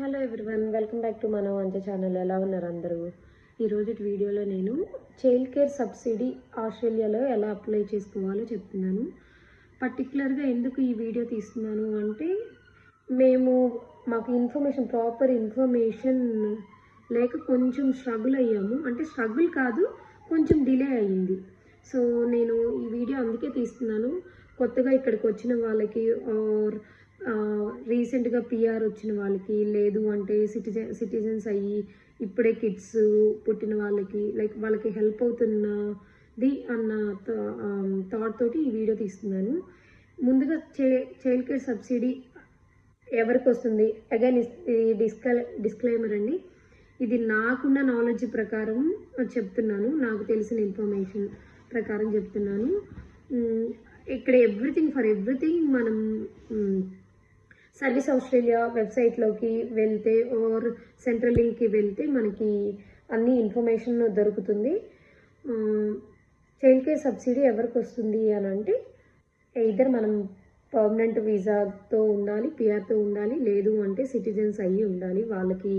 Hello everyone welcome back to మన వంట channel ఎలా ఉన్నారు అందరూ? ఈరోజు వీడియోలో నేను చైల్డ్ కేర్ సబ్సిడీ ఆస్ట్రేలియాలో ఎలా అప్లై చేసుకోవాలో చెప్తున్నాను. పర్టికులర్గా ఎందుకు ఈ వీడియో తీస్తున్నాను అంటే మేము మాకు ఇన్ఫర్మేషన్ ప్రాపర్ ఇన్ఫర్మేషన్ లేక కొంచెం స్ట్రగుల్ అయ్యాము. అంటే స్ట్రగుల్ కాదు కొంచెం డిలే అయ్యింది. సో నేను ఈ వీడియో అందుకే తీస్తున్నాను. కొత్తగా ఇక్కడికి వచ్చిన వాళ్ళకి ఆర్ రీసెంట్గా పిఆర్ వచ్చిన వాళ్ళకి లేదు అంటే సిటిజన్ సిటిజన్స్ అయ్యి ఇప్పుడే కిడ్స్ పుట్టిన వాళ్ళకి లైక్ వాళ్ళకి హెల్ప్ అవుతున్నది అన్న థాట్ తోటి ఈ వీడియో తీస్తున్నాను. ముందుగా చే చైల్డ్ కేర్ సబ్సిడీ ఎవరికి వస్తుంది? అగైన్ ఇది డిస్కల్ డిస్క్లైమర్ అండి. ఇది నాకున్న నాలెడ్జ్ ప్రకారం చెప్తున్నాను. నాకు తెలిసిన ఇన్ఫర్మేషన్ ప్రకారం చెప్తున్నాను. ఇక్కడ ఎవ్రీథింగ్ ఫర్ ఎవ్రీథింగ్ మనం సర్వీస్ ఆస్ట్రేలియా వెబ్సైట్లోకి వెళ్తే ఆర్ సెంట్రల్ లింక్కి వెళ్తే మనకి అన్ని ఇన్ఫర్మేషన్ దొరుకుతుంది. చైల్డ్ కేర్ సబ్సిడీ ఎవరికి వస్తుంది అని అంటే ఇద్దరు మనం పర్మనెంట్ వీసాతో ఉండాలి పిఆర్తో ఉండాలి లేదు అంటే సిటిజన్స్ అయ్యి ఉండాలి వాళ్ళకి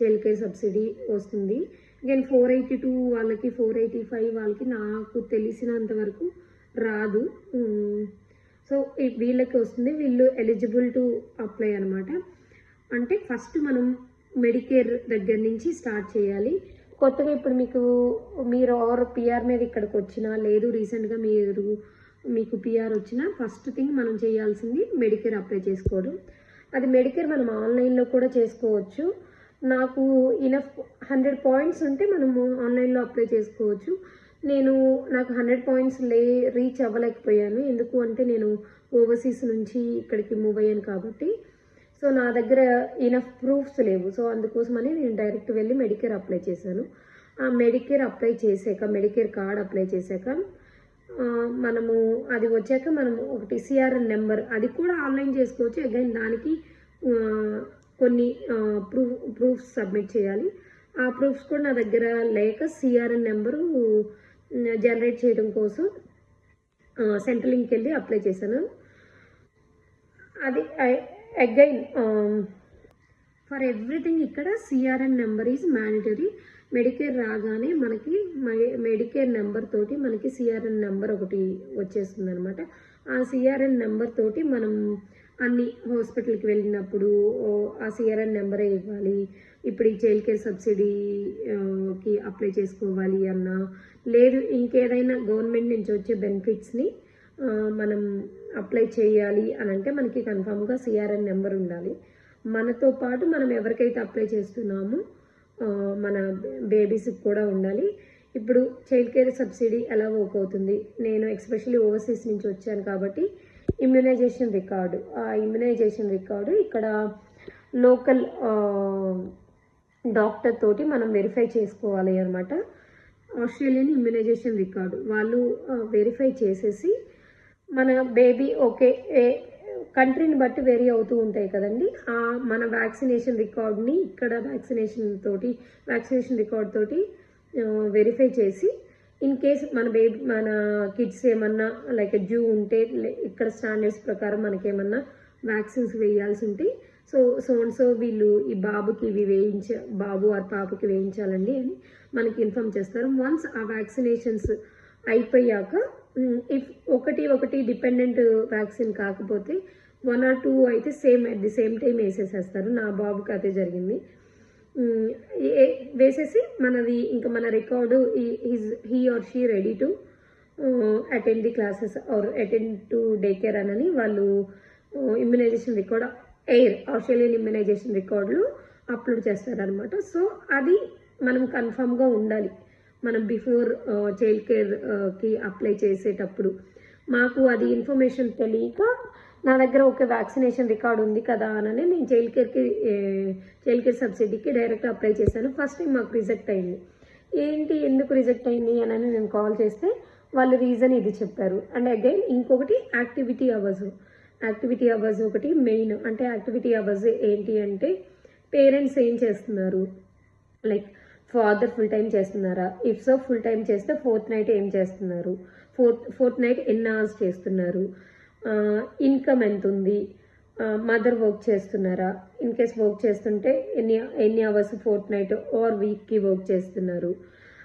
చైల్డ్ కేర్ సబ్సిడీ వస్తుంది. ఇంకేం ఫోర్ ఎయిటీ టూ వాళ్ళకి ఫోర్ ఎయిటీ ఫైవ్ వాళ్ళకి నాకు తెలిసినంత వరకు రాదు. సో వీళ్ళకి వస్తుంది. వీళ్ళు ఎలిజిబుల్ టు అప్లై అనమాట అంటే ఫస్ట్ మనం మెడికేర్ దగ్గర నుంచి స్టార్ట్ చేయాలి. కొత్తగా ఇప్పుడు మీకు మీరు ఆర్ పిఆర్ మీద ఇక్కడికి వచ్చినా లేదు రీసెంట్గా మీరు మీకు పిఆర్ వచ్చినా ఫస్ట్ థింగ్ మనం చేయాల్సింది మెడికేర్ అప్లై చేసుకోవడం. అది మెడికేర్ మనం ఆన్లైన్లో కూడా చేసుకోవచ్చు. నాకు ఇనఫ్ హండ్రెడ్ పాయింట్స్ ఉంటే మనము ఆన్లైన్లో అప్లై చేసుకోవచ్చు. నేను నాకు హండ్రెడ్ పాయింట్స్ లే రీచ్ అవ్వలేకపోయాను. ఎందుకు అంటే నేను ఓవర్సీస్ నుంచి ఇక్కడికి మూవ్ అయ్యాను కాబట్టి. సో నా దగ్గర ఇనఫ్ ప్రూఫ్స్ లేవు. సో అందుకోసమని నేను డైరెక్ట్ వెళ్ళి మెడికేర్ అప్లై చేశాను. ఆ మెడికేర్ అప్లై చేశాక మెడికేర్ కార్డ్ అప్లై చేశాక మనము అది వచ్చాక మనం ఒకటి సిఆర్ఎన్ నెంబర్ అది కూడా ఆన్లైన్ చేసుకోవచ్చు. అగైన్ దానికి కొన్ని ప్రూఫ్ ప్రూఫ్స్ సబ్మిట్ చేయాలి. ఆ ప్రూఫ్స్ కూడా నా దగ్గర లేక సిఆర్ఎన్ నెంబరు జనరేట్ చేయడం కోసం సెంట్రలింగ్కి వెళ్ళి అప్లై చేశాను. అది అగైన్ ఫర్ ఎవ్రీథింగ్ ఇక్కడ CRN number is mandatory Medicare రాగానే మనకి మెడికేర్ నెంబర్ తోటి మనకి సిఆర్ఎన్ నెంబర్ ఒకటి వచ్చేస్తుంది అనమాట ఆ సిఆర్ఎన్ నెంబర్ తోటి మనం అన్ని హాస్పిటల్కి వెళ్ళినప్పుడు ఓ, ఆ సిఆర్ఎన్ నెంబరే ఇవ్వాలి. ఇప్పుడు ఈ చైల్డ్ కేర్ సబ్సిడీకి అప్లై చేసుకోవాలి అన్నా లేదు ఇంకేదైనా గవర్నమెంట్ నుంచి వచ్చే బెనిఫిట్స్ని మనం అప్లై చేయాలి అని అంటే మనకి కన్ఫామ్గా సిఆర్ఎన్ నెంబర్ ఉండాలి. మనతో పాటు మనం ఎవరికైతే అప్లై చేస్తున్నామో మన బేబీస్కి కూడా ఉండాలి. ఇప్పుడు చైల్డ్ కేర్ సబ్సిడీ ఎలా వర్క్ అవుతుంది? నేను ఎక్స్పెషల్లీ ఓవర్సీస్ నుంచి వచ్చాను కాబట్టి ఇమ్యునైజేషన్ రికార్డు ఆ ఇమ్యునైజేషన్ రికార్డు ఇక్కడ లోకల్ డాక్టర్ తోటి మనం వెరిఫై చేసుకోవాలి అనమాట ఆస్ట్రేలియన్ ఇమ్యునైజేషన్ రికార్డు వాళ్ళు వెరిఫై చేసేసి మన బేబీ ఓకే ఏ కంట్రీని బట్టి వేరీ అవుతూ ఉంటాయి కదండి. ఆ మన వ్యాక్సినేషన్ రికార్డ్ని ఇక్కడ వ్యాక్సినేషన్ తోటి వ్యాక్సినేషన్ రికార్డ్ తోటి వెరిఫై చేసి ఇన్ కేస్ మన బేబీ మన కిడ్స్ ఏమన్నా లైక్ జూ ఉంటే ఇక్కడ స్టాండర్డ్స్ ప్రకారం మనకేమన్నా వ్యాక్సిన్స్ వేయాల్సి ఉంటే సో సో అండ్ సో వీళ్ళు ఈ బాబుకి ఇవి వేయించ బాబు ఆర్ పాపకి వేయించాలండి అని మనకి ఇన్ఫామ్ చేస్తారు. వన్స్ ఆ వ్యాక్సినేషన్స్ అయిపోయాక ఇఫ్ ఒకటి ఒకటి డిపెండెంట్ వ్యాక్సిన్ కాకపోతే వన్ ఆర్ టూ అయితే same at the same time వేసేసేస్తారు. నా బాబుకి అదే జరిగింది. వేసేసి మనది ఇంకా మన record is he or she ready to attend the classes or attend to day care అనని వాళ్ళు immunisation record AIR Australian immunisation రికార్డులు అప్లోడ్ చేస్తారనమాట సో అది మనం కన్ఫామ్గా ఉండాలి. మనం బిఫోర్ చైల్డ్ కేర్కి అప్లై చేసేటప్పుడు. మాకు అది ఇన్ఫర్మేషన్ తెలియక నా దగ్గర ఒక వ్యాక్సినేషన్ రికార్డ్ ఉంది కదా అని నేను చైల్డ్ కేర్కి చైల్డ్ కేర్ సబ్సిడీకి డైరెక్ట్ అప్లై చేశాను. ఫస్ట్ టైం మాకు రిజెక్ట్ అయింది. ఏంటి ఎందుకు రిజెక్ట్ అయింది అని నేను కాల్ చేస్తే వాళ్ళు రీజన్ ఇది చెప్పారు. అండ్ అగైన్ ఇంకొకటి యాక్టివిటీ అవర్స్. యాక్టివిటీ అవర్స్ ఒకటి మెయిన్. అంటే యాక్టివిటీ అవర్స్ ఏంటి అంటే పేరెంట్స్ ఏం చేస్తున్నారు? లైక్ ఫాదర్ ఫుల్ టైం చేస్తున్నారా? ఇఫ్ సో ఫుల్ టైం చేస్తే ఫోర్త్ నైట్ ఏం చేస్తున్నారు? ఫోర్త్ ఫోర్త్ నైట్ ఎన్ని అవర్స్ చేస్తున్నారు? ఇన్కమ్ ఎంత ఉంది మదర్ వర్క్ చేస్తున్నారా? ఇన్ కేస్ వర్క్ చేస్తుంటే ఎన్ని ఎన్ని అవర్స్ ఫోర్త్ నైట్ ఆర్ వీక్కి వర్క్ చేస్తున్నారు?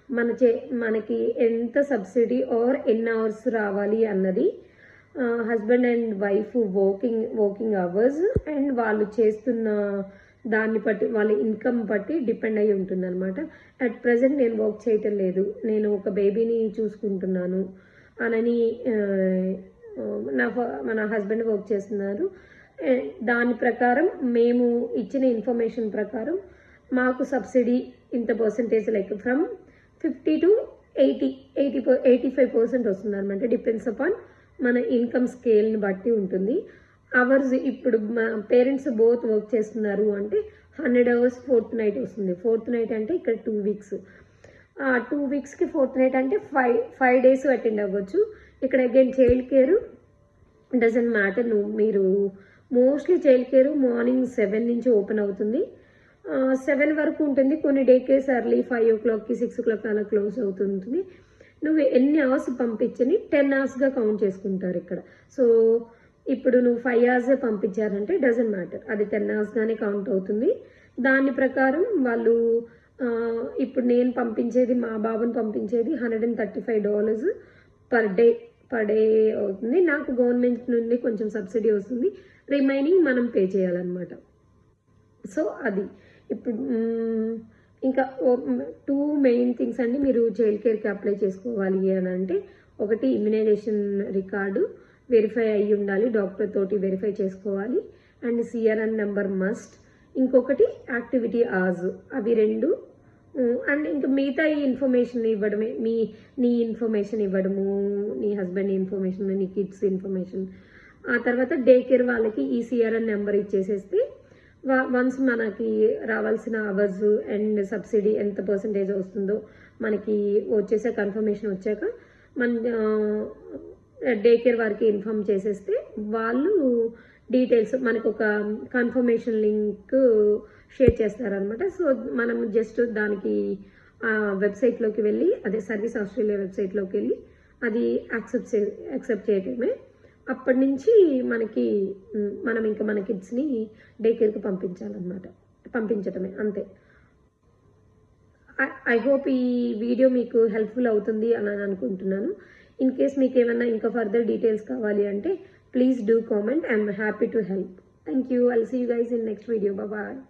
మన చే మనకి ఎంత సబ్సిడీ ఆర్ ఎన్ని అవర్స్ రావాలి అన్నది husband and wife working working hours and వాళ్ళు చేస్తున్న దాన్ని బట్టి వాళ్ళ ఇన్కమ్ బట్టి డిపెండ్ అయి ఉంటుంది అనమాట అట్ ప్రజెంట్ నేను వర్క్ చేయటం లేదు. నేను ఒక బేబీని చూసుకుంటున్నాను. అనని నా మన హస్బెండ్ వర్క్ చేస్తున్నారు. దాని ప్రకారం మేము ఇచ్చిన ఇన్ఫర్మేషన్ ప్రకారం మాకు సబ్సిడీ ఇంత percentage like from fifty to eighty eighty eighty five percent వస్తుంది అనమాట డిపెండ్స్ అపాన్ మన ఇన్కమ్ స్కేల్ని బట్టి ఉంటుంది. అవర్స్ ఇప్పుడు మా పేరెంట్స్ బోత్ వర్క్ చేస్తున్నారు అంటే హండ్రెడ్ అవర్స్ ఫోర్త్ నైట్ వస్తుంది. ఫోర్త్ నైట్ అంటే ఇక్కడ టూ వీక్స్ ఆ టూ వీక్స్కి ఫోర్త్ నైట్ అంటే ఫైవ్ ఫైవ్ డేస్ అటెండ్ అవ్వచ్చు. ఇక్కడ again child care doesn't matter మీరు mostly child care morning seven నుంచి ఓపెన్ అవుతుంది. సెవెన్ వరకు ఉంటుంది. కొన్ని డే కేర్స్ అర్లీ ఫైవ్ ఓ క్లాక్కి సిక్స్ ఓ క్లాక్ అలా క్లోజ్ అవుతుంది నువ్వు ఎన్ని అవర్స్ పంపించని టెన్ అవర్స్గా కౌంట్ చేసుకుంటారు ఇక్కడ. సో ఇప్పుడు నువ్వు ఫైవ్ అవర్స్ పంపించారంటే డజన్ మ్యాటర్ అది టెన్ అవర్స్గానే కౌంట్ అవుతుంది. దాని ప్రకారం వాళ్ళు ఇప్పుడు నేను పంపించేది మా బాబుని పంపించేది hundred and thirty five dollars per day పడే అవుతుంది. నాకు గవర్నమెంట్ నుండి కొంచెం సబ్సిడీ వస్తుంది. రిమైనింగ్ మనం పే చేయాలన్నమాట. సో అది. ఇప్పుడు ఇంకా టూ మెయిన్ థింగ్స్ అండి. మీరు చైల్డ్ కేర్కి అప్లై చేసుకోవాలి అని అంటే ఒకటి ఇమ్యునైజేషన్ రికార్డు వెరిఫై అయ్యి ఉండాలి. డాక్టర్ తోటి వెరిఫై చేసుకోవాలి. అండ్ సిఆర్ఎన్ నెంబర్ మస్ట్ ఇంకొకటి యాక్టివిటీ ఆజ్ అవి రెండు అండ్ ఇంకా మిగతా ఈ ఇన్ఫర్మేషన్ ఇవ్వడమే. మీ నీ ఇన్ఫర్మేషన్ ఇవ్వడము నీ హస్బెండ్ ఇన్ఫర్మేషన్ నీ కిడ్స్ ఇన్ఫర్మేషన్. ఆ తర్వాత డే కేర్ వాళ్ళకి ఈసీఆర్ఎన్ నెంబర్ ఇచ్చేసేస్తే వన్స్ మనకి రావాల్సిన అవర్స్ అండ్ సబ్సిడీ ఎంత పర్సంటేజ్ వస్తుందో మనకి వచ్చేసే కన్ఫర్మేషన్ వచ్చాక మన డే కేర్ వారికి ఇన్ఫామ్ చేసేస్తే వాళ్ళు డీటెయిల్స్ మనకు ఒక కన్ఫర్మేషన్ లింక్ షేర్ చేస్తారనమాట సో మనం జస్ట్ దానికి ఆ వెబ్సైట్లోకి వెళ్ళి అదే సర్వీస్ ఆస్ట్రేలియా వెబ్సైట్లోకి వెళ్ళి అది యాక్సెప్ట్ చే యాక్సెప్ట్ చేయటమే. అప్పటి నుంచి మనకి మనం ఇంకా మన కిడ్స్ని డే కేర్కి పంపించాలన్నమాట. పంపించటమే అంతే. ఐ హోప్ ఈ వీడియో మీకు హెల్ప్ఫుల్ అవుతుంది అని అనుకుంటున్నాను. ఇన్ కేస్ మీకు ఏమైనా ఇంకా ఫర్దర్ డీటెయిల్స్ కావాలి అంటే Please do comment. I'm happy to help. Thank you. I'll see you guys in next video. Bye-bye.